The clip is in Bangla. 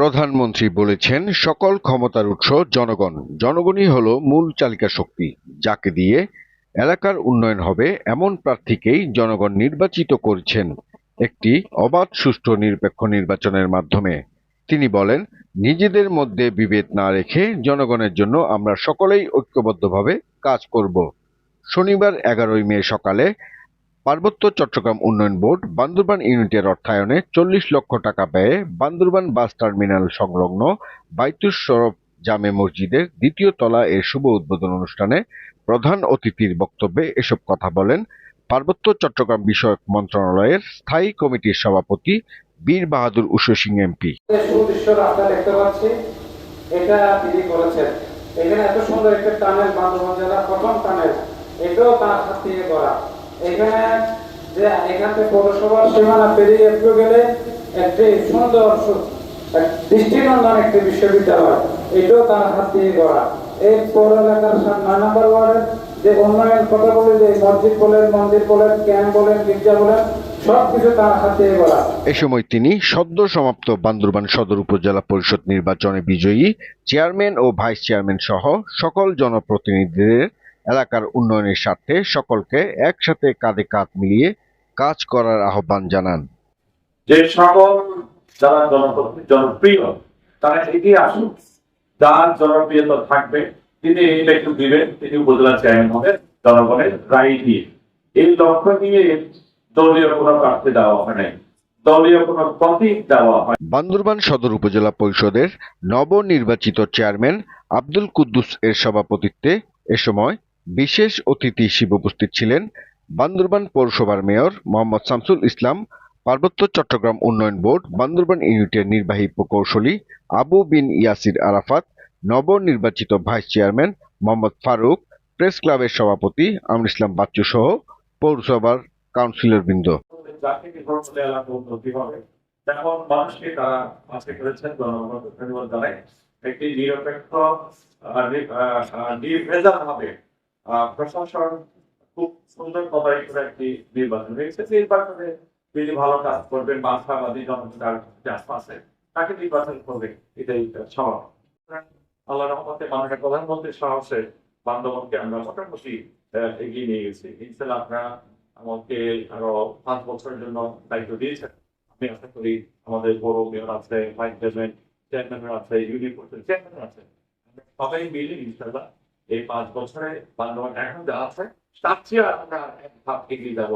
প্রধানমন্ত্রী বলেছেন, সকল ক্ষমতার উৎস জনগণ। জনগণই হল মূল চালিকা শক্তি। যাকে দিয়ে এলাকার উন্নয়ন হবে, এমন প্রার্থীকেই জনগণ নির্বাচিত করছেন একটি অবাধ, সুষ্ঠু, নিরপেক্ষ নির্বাচনের মাধ্যমে। তিনি বলেন, নিজেদের মধ্যে বিভেদ না রেখে জনগণের জন্য আমরা সকলেই ঐক্যবদ্ধভাবে কাজ করব। শনিবার এগারোই মে সকালে পার্বত্য চট্টগ্রাম উন্নয়ন বোর্ড বান্দরবান ইউনিটের অর্থায়নে চল্লিশ লক্ষ টাকা ব্যয়ে বান্দরবান বাস টার্মিনাল সংলগ্ন বাইতুস সরফ জামে মসজিদের দ্বিতীয় তলা এর শুভ উদ্বোধন অনুষ্ঠানে প্রধান অতিথির বক্তব্যে এসব কথা বলেন পার্বত্য চট্টগ্রাম বিষয়ক মন্ত্রণালয়ের স্থায়ী কমিটির সভাপতি বীর বাহাদুর উষো সিং এমপি। এখানে এত সুন্দর একটা টানেল বান্ধবন জেলা প্রথম টানেল। এটাও তার হাত থেকে করা এখানে যে এখান থেকে পৌরসভার সীমানা পেরিয়ে একটু গেলে একটি সুন্দর দৃষ্টিনন্দন একটি বিশ্ববিদ্যালয়। এটাও তার হাত করা এই পৌর এলাকার ওয়ার্ডের যে উন্নয়ন কথা বলে, যে মসজিদ বলেন, মন্দির বলেন, ক্যাম্প বলেন, গির্জা বলেন এ সময় তিনি সদ্য সমাপ্ত বান্দরবান সদর উপজেলা পরিষদ নির্বাচনে বিজয়ী চেয়ারম্যান ও ভাইস চেয়ারম্যান সহ সকল জনপ্রতিনিধিদের এলাকার উন্নয়নের স্বার্থে সকলকে একসাথে কাঁধে কাঁধ মিলিয়ে কাজ করার আহ্বান জানান। যে সকল যারা জনপ্রতি জনপ্রিয় তারা এগিয়ে আসুন যার জনপ্রিয়তা থাকবে তিনি এই একটু দিবেন তিনি উপজেলা চেয়ারম্যান হবে জনগণের রায় দিয়ে। এই লক্ষ্য নিয়ে দলীয় কোনো প্রার্থী দেওয়া হয় নাই। বান্দরবান সদর উপজেলা পরিষদের নবনির্বাচিত চেয়ারম্যান আব্দুল কুদ্দুস এর সভাপতিত্বে এ সময় বিশেষ অতিথি হিসেবে উপস্থিত ছিলেন বান্দরবান পৌরসভার মেয়র মোহাম্মদ শামসুল ইসলাম, পার্বত্য চট্টগ্রাম উন্নয়ন বোর্ড, বান্দরবান ইউনিটের নির্বাহী প্রকৌশলী আবু বিন ইয়াসির আরাফাত, নবনির্বাচিত vice chairman Mohammad Faruk, press ক্লাবের সভাপতি আমর ইসলাম বাচ্চু সহ পৌরসভার ধন্যবাদ জানাই একটি নিরপেক্ষ প্রশাসন খুব সুন্দর কথাই করে একটি নির্বাচন হয়েছে নির্বাচনে তিনি ভালো কাজ করবেন বা জনতার আশপাশে তাকে নির্বাচন করবে, এটাই স্বভাব আল্লাহ রহমতে মাননীয় প্রধানমন্ত্রীর সাহসে বান্ধবনকে আমরা মোটামুটি এগিয়ে নিয়ে গেছি। ইনশাল্লাহ আপনারা আমাকে আরও পাঁচ বছরের জন্য দায়িত্ব দিয়েছেন। আমি আশা করি আমাদের বড় মেয়র আছে, ভাইস চেয়ারম্যান আছে, ইউনিয়ন চেয়ারম্যান আছে। সবাই মিলে ইনশাল্লাহ এই পাঁচ বছরে বান্ধবান এখন যা আছে তার চেয়ে আমরা এক ধাপ এগিয়ে যাব।